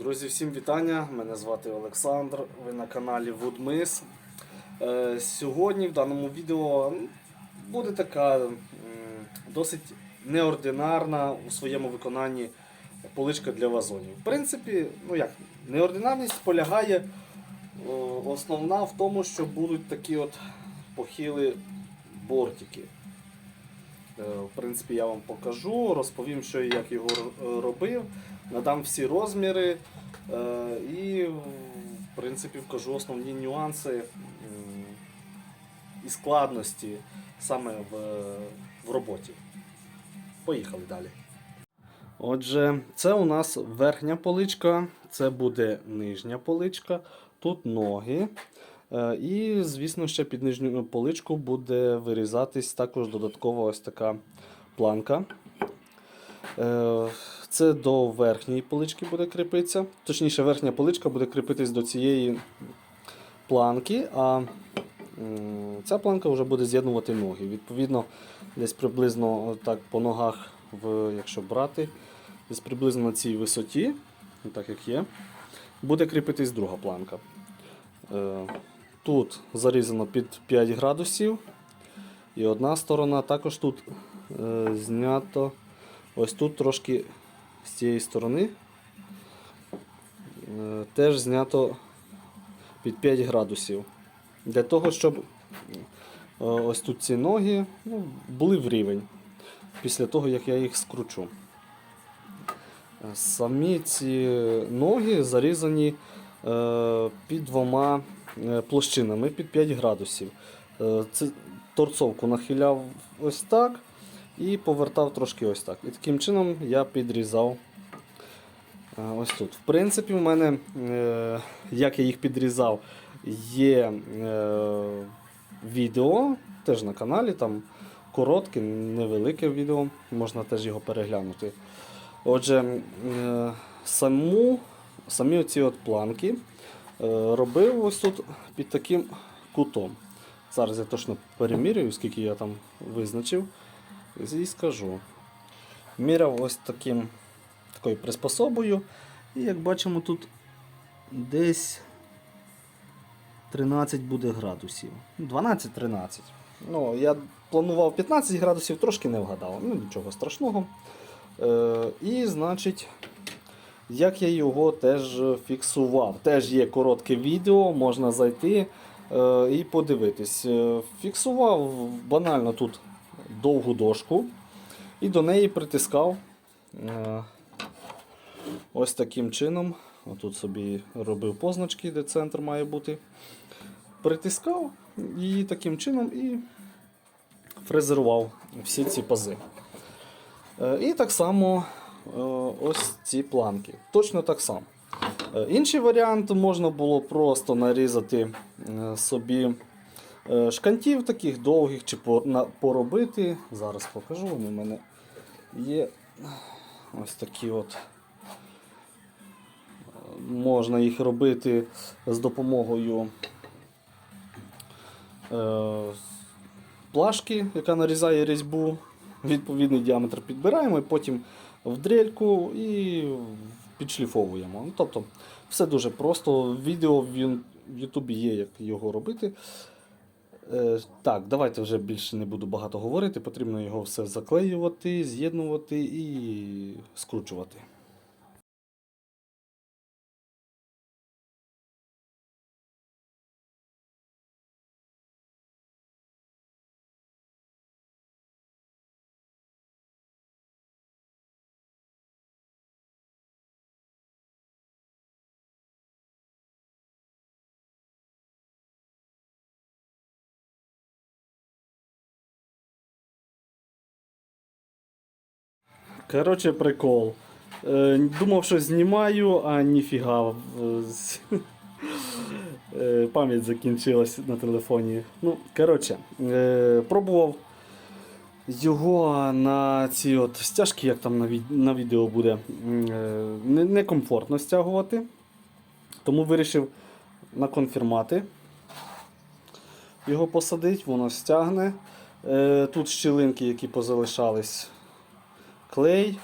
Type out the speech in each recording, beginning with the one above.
Друзі, всім вітання! Мене звати Олександр. Ви на каналі Woodmiss. Е, Сьогодні в даному відео буде така досить неординарна у своєму виконанні поличка для вазонів. В принципі, ну як, неординарність полягає основна в тому, що будуть такі от похили бортики. Е, В принципі, я вам покажу, розповім, що і як його робив, надам всі розміри е, і, в принципі, вкажу основні нюанси і складності саме в, в роботі. Поїхали далі. Отже, це у нас верхня поличка, це буде нижня поличка, тут ноги. Е, І, звісно, ще під нижню поличку буде вирізатись також додаткова ось така планка. Е, Це до верхньої полички буде кріпитися. Точніше, верхня поличка буде кріпитись до цієї планки, а ця планка вже буде з'єднувати ноги. Відповідно, десь приблизно так по ногах, в, якщо брати, десь приблизно на цій висоті, так як є, буде кріпитись друга планка. Тут зарізано під 5 градусів. І одна сторона також тут е, знято. Ось тут трошки з цієї сторони е, теж знято під 5 градусів. Для того, щоб е, ось тут ці ноги ну, були в рівень після того, як я їх скручу. Самі ці ноги зарізані е, під двома площинами під 5 градусів. Е, торцовку нахиляв ось так і повертав трошки ось так. І таким чином я підрізав е, ось тут. В принципі, в мене, е, як я їх підрізав, є е, відео теж на каналі. там Коротке, невелике відео, можна теж його переглянути. Отже, е, саму, самі оці от планки е, робив ось тут під таким кутом. Зараз я точно перемірюю, скільки я там визначив, і скажу. Міряв ось таким, такою приспособою, і як бачимо, тут десь 13 буде градусів. 12-13. Ну, я планував 15 градусів, трошки не вгадав. Ну, нічого страшного. Е, і, значить, як я його теж фіксував. Теж є коротке відео, можна зайти е, і подивитись. Е, Фіксував банально тут довгу дошку і до неї притискав е, ось таким чином. Отут собі робив позначки, де центр має бути. Притискав її таким чином і фрезерував всі ці пази. Е, І так само ось ці планки. Точно так само. Е, Інший варіант можна було просто нарізати е, собі е, шкантів таких довгих чи поробити. Зараз покажу, вони в мене є ось такі от. Можна їх робити з допомогою е, плашки, яка нарізає різьбу. Відповідний діаметр підбираємо і потім в дрельку і підшліфовуємо. Ну, тобто все дуже просто. Відео в Ютубі є, як його робити. Е, так, давайте вже більше не буду багато говорити. Потрібно його все заклеювати, з'єднувати і скручувати. Коротше, прикол. Е, думав, що знімаю, а ніфіга. е, Е, Пам'ять закінчилась на телефоні. Ну, коротше, пробував його на ці от стяжки, як там на, на відео буде, некомфортно стягувати. Тому вирішив на конфірмати його посадити, воно стягне. Тут щілинки, які позалишались клей,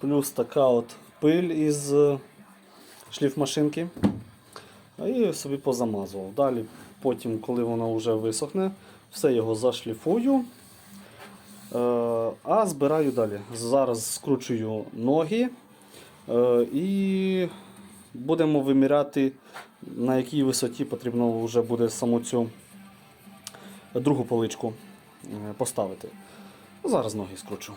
плюс така от пиль із шліф машинки. І собі позамазував. Далі, потім, коли воно вже висохне, все його зашліфую. Е, А збираю далі. Зараз скручую ноги е, і будемо виміряти, на якій висоті потрібно вже буде саму цю другу поличку е, поставити. Зараз ноги скручу.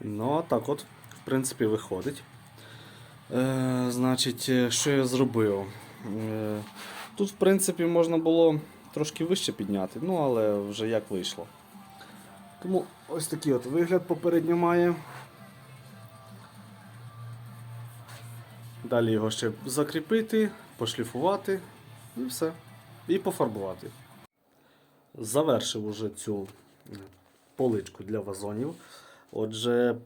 Ну, так от, в принципі, виходить. Е, значить, е, що я зробив? Е, тут, в принципі, можна було трошки вище підняти, ну, але вже як вийшло. Тому ось такий от вигляд попередньо має. Далі його ще закріпити, пошліфувати і все. І пофарбувати. Завершив уже цю поличку для вазонів. Отже,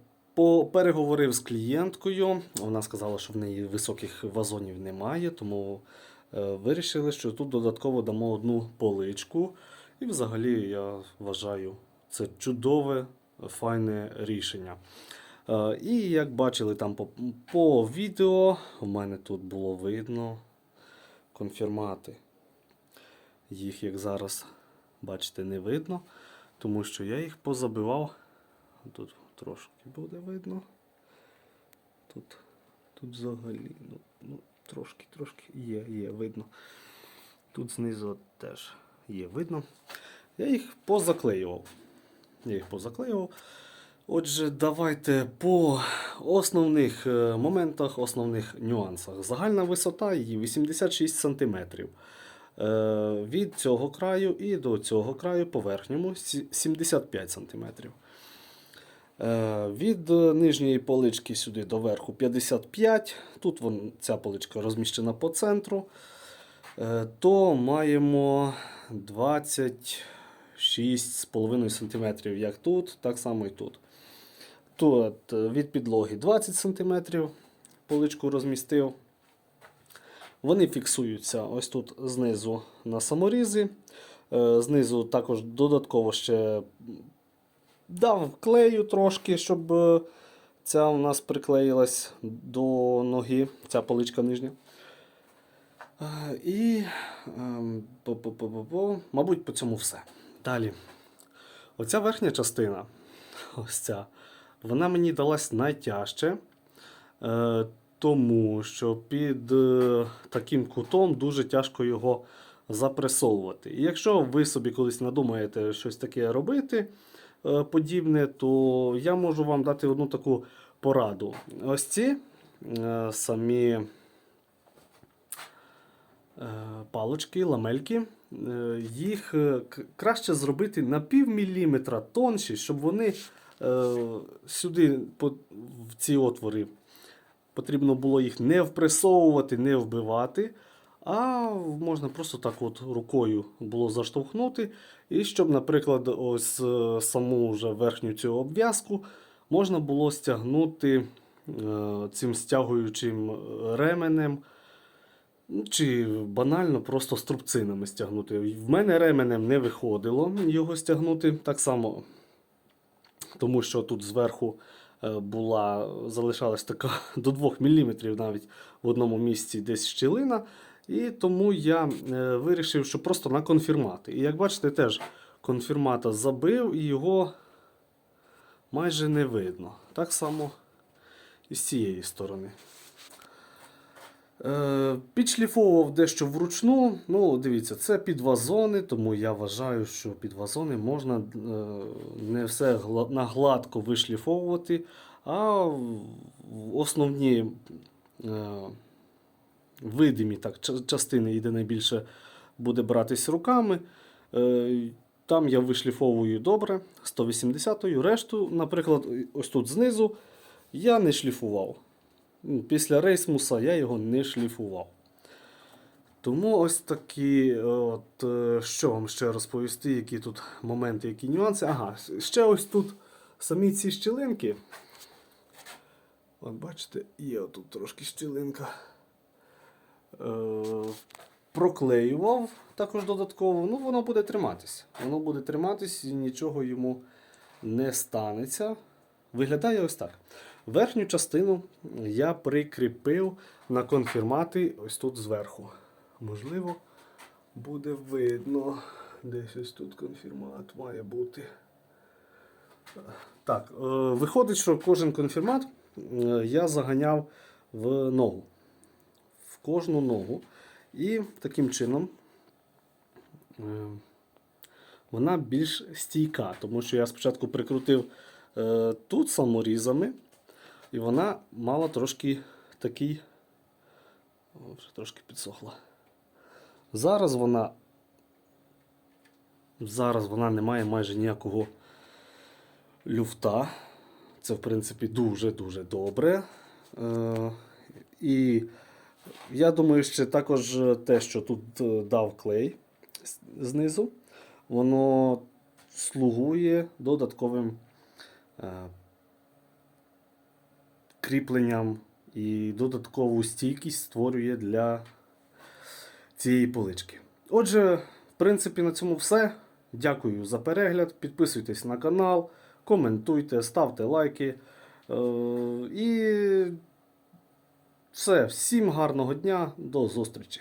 переговорив з клієнткою. Вона сказала, що в неї високих вазонів немає, тому е, вирішили, що тут додатково дамо одну поличку. І взагалі я вважаю це чудове, файне рішення. Е, і як бачили там по, по відео, у мене тут було видно конфірмати. Їх, як зараз бачите, не видно, тому що я їх позабивав. Тут трошки буде видно. Тут, тут взагалі ну, ну, трошки, трошки є, є видно. Тут знизу теж є видно. Я їх позаклеював. Я їх позаклеював. Отже, давайте по основних е, моментах, основних нюансах. Загальна висота її 86 см. Е, Від цього краю і до цього краю по верхньому сі- 75 см. Е, Від е, нижньої полички сюди до верху 55. Тут вон, ця поличка розміщена по центру. Е, То маємо 26,5 см як тут, так само і тут. Тут від підлоги 20 см поличку розмістив. Вони фіксуються ось тут знизу на саморізи. Знизу також додатково ще дав клею трошки, щоб е, ця у нас приклеїлась до ноги, ця поличка нижня. Е, І, ем, мабуть, по цьому все. Далі. Оця верхня частина, ось ця, вона мені далась найтяжче, е, тому що під таким кутом дуже тяжко його запресовувати. І якщо ви собі колись надумаєте щось таке робити, подібне, то я можу вам дати одну таку пораду. Ось ці е, самі е, палочки, ламельки, е, їх е, краще зробити на пів міліметра тонші, щоб вони е, сюди в ці отвори потрібно було їх не впресовувати, не вбивати. А можна просто так от рукою було заштовхнути. І щоб, наприклад, ось е, саму вже верхню цю обв'язку можна було стягнути е, цим стягуючим ременем. Ну, Чи банально просто струбцинами стягнути. В мене ременем не виходило його стягнути так само, тому що тут зверху е, була, залишалась така до 2 мм навіть в одному місці десь щілина. І тому я е, вирішив, що просто на конфірмати. І як бачите, теж конфірмата забив і його майже не видно. Так само і з цієї сторони. Е, Підшліфовував дещо вручну. Ну, дивіться, це під вазони, тому я вважаю, що під вазони можна е, не все на гладко вишліфовувати, а основні видимі так, ча- частини, де найбільше буде братись руками, Е, Там я вишліфовую добре 180-ю. Решту, наприклад, ось тут знизу я не шліфував. Після рейсмуса я його не шліфував. Тому ось такі, е, от, е, що вам ще розповісти, які тут моменти, які нюанси. Ага, ще ось тут самі ці щілинки. От бачите, є тут трошки щілинка. Е, проклеював також додатково. Ну, воно буде триматись. Воно буде триматись і нічого йому не станеться. Виглядає ось так. Верхню частину я прикріпив на конфірмати ось тут зверху. Можливо, буде видно. Десь ось тут конфірмат має бути. Так, е, виходить, що кожен конфірмат е, я заганяв в ногу. Кожну ногу. І таким чином е, вона більш стійка, тому що я спочатку прикрутив е, тут саморізами, і вона мала трошки такий. Трошки підсохла. Зараз вона. Зараз вона не має майже ніякого люфта. Це, в принципі, дуже-дуже добре. Е, і я думаю, що також те, що тут е, дав клей знизу, воно слугує додатковим е, кріпленням і додаткову стійкість створює для цієї полички. Отже, в принципі, на цьому все. Дякую за перегляд. Підписуйтесь на канал, коментуйте, ставте лайки. Е, І все. Всім гарного дня, до зустрічі!